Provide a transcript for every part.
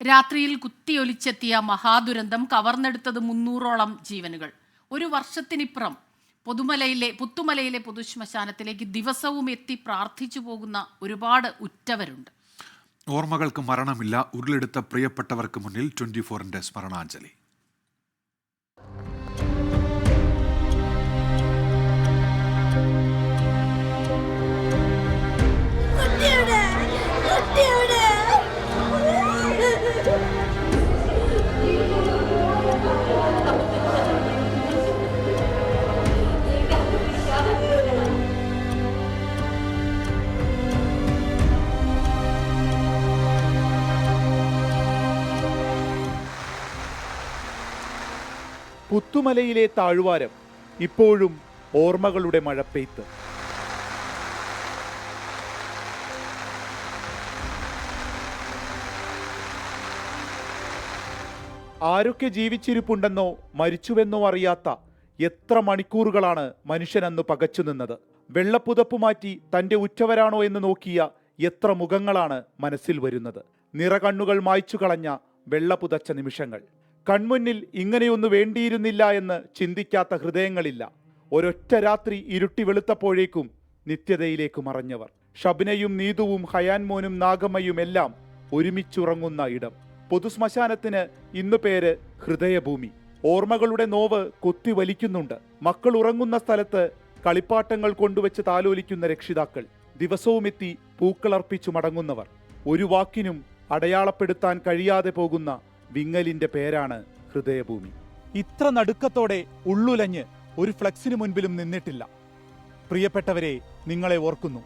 രാത്രിയിൽ കുത്തിയൊലിച്ചെത്തിയ മഹാദുരന്തം കവർന്നെടുത്തത് മുന്നൂറോളം ജീവനുകൾ. ഒരു വർഷത്തിനിപ്പുറം പൊതുമലയിലെ പുത്തുമലയിലെ പൊതുശ്മശാനത്തിലേക്ക് ദിവസവും എത്തി പ്രാർത്ഥിച്ചു പോകുന്ന ഒരുപാട് ഉറ്റവരുണ്ട്. ഓർമ്മകൾക്ക് മരണമില്ല ഉരുളെടുത്ത പ്രിയപ്പെട്ടവർക്ക് മുന്നിൽ ട്വന്റി ഫോറിന്റെ സ്മരണാഞ്ജലി. പുത്തുമലയിലെ താഴ്വാരം ഇപ്പോഴും ഓർമ്മകളുടെ മഴപ്പെയ്ത്ത്. ആരൊക്കെ ജീവിച്ചിരിപ്പുണ്ടെന്നോ മരിച്ചുവെന്നോ അറിയാത്ത എത്ര മണിക്കൂറുകളാണ് മനുഷ്യനന്ന് പകച്ചു നിന്നത്. വെള്ളപ്പുതപ്പ് മാറ്റി തന്റെ ഉറ്റവരാണോ എന്ന് നോക്കിയ എത്ര മുഖങ്ങളാണ് മനസ്സിൽ വരുന്നത്. നിറകണ്ണുകൾ മായ്ച്ചു കളഞ്ഞ വെള്ളപുതച്ച നിമിഷങ്ങൾ. കൺമുന്നിൽ ഇങ്ങനെയൊന്നു വേണ്ടിയിരുന്നില്ല എന്ന് ചിന്തിക്കാത്ത ഹൃദയങ്ങളില്ല. ഒരൊറ്റ രാത്രി ഇരുട്ടി വെളുത്തപ്പോഴേക്കും നിത്യതയിലേക്ക് മറഞ്ഞവർ. ഷബിനയും നീതുവും ഹയാൻമോനും നാഗമ്മയും എല്ലാം ഒരുമിച്ചുറങ്ങുന്ന ഇടം. പൊതുശ്മശാനത്തിന് ഇന്നു പേര് ഹൃദയഭൂമി. ഓർമ്മകളുടെ നോവ് കൊത്തി വലിക്കുന്നുണ്ട്. മക്കൾ ഉറങ്ങുന്ന സ്ഥലത്ത് കളിപ്പാട്ടങ്ങൾ കൊണ്ടുവച്ച് താലോലിക്കുന്ന രക്ഷിതാക്കൾ. ദിവസവുമെത്തി പൂക്കളർപ്പിച്ചു മടങ്ങുന്നവർ. ഒരു വാക്കിനും അടയാളപ്പെടുത്താൻ കഴിയാതെ പോകുന്ന വിങ്ങലിന്റെ പേരാണ് ഹൃദയഭൂമി. ഇത്ര നടുക്കത്തോടെ ഉള്ളുലഞ്ഞ് ഒരു ഫ്ലക്സിന് മുൻപിലും നിന്നിട്ടില്ല. പ്രിയപ്പെട്ടവരെ നിങ്ങളെ ഓർക്കുന്നു.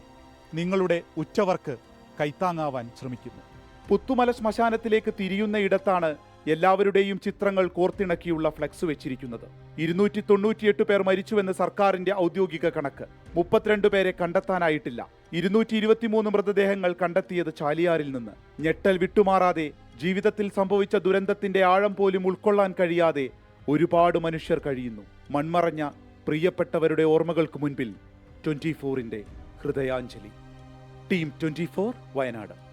നിങ്ങളുടെ ഉച്ചവർക്ക് കൈത്താങ്ങാവാൻ ശ്രമിക്കുന്നു. പുത്തുമല ശ്മശാനത്തിലേക്ക് തിരിയുന്ന ഇടത്താണ് എല്ലാവരുടെയും ചിത്രങ്ങൾ കോർത്തിണക്കിയുള്ള ഫ്ലക്സ് വെച്ചിരിക്കുന്നത്. ഇരുന്നൂറ്റി തൊണ്ണൂറ്റിയെട്ട് പേർ മരിച്ചുവെന്ന് സർക്കാരിന്റെ ഔദ്യോഗിക കണക്ക്. മുപ്പത്തിരണ്ട് പേരെ കണ്ടെത്താനായിട്ടില്ല. ഇരുന്നൂറ്റി ഇരുപത്തിമൂന്ന് മൃതദേഹങ്ങൾ കണ്ടെത്തിയത് ചാലിയാറിൽ നിന്ന്. ഞെട്ടൽ വിട്ടുമാറാതെ ജീവിതത്തിൽ സംഭവിച്ച ദുരന്തത്തിന്റെ ആഴം പോലും ഉൾക്കൊള്ളാൻ കഴിയാതെ ഒരുപാട് മനുഷ്യർ കഴിയുന്നു. മൺമറഞ്ഞ പ്രിയപ്പെട്ടവരുടെ ഓർമ്മകൾക്ക് മുൻപിൽ ട്വന്റി ഫോറിന്റെ ഹൃദയാഞ്ജലി. Team twenty four Wayanad.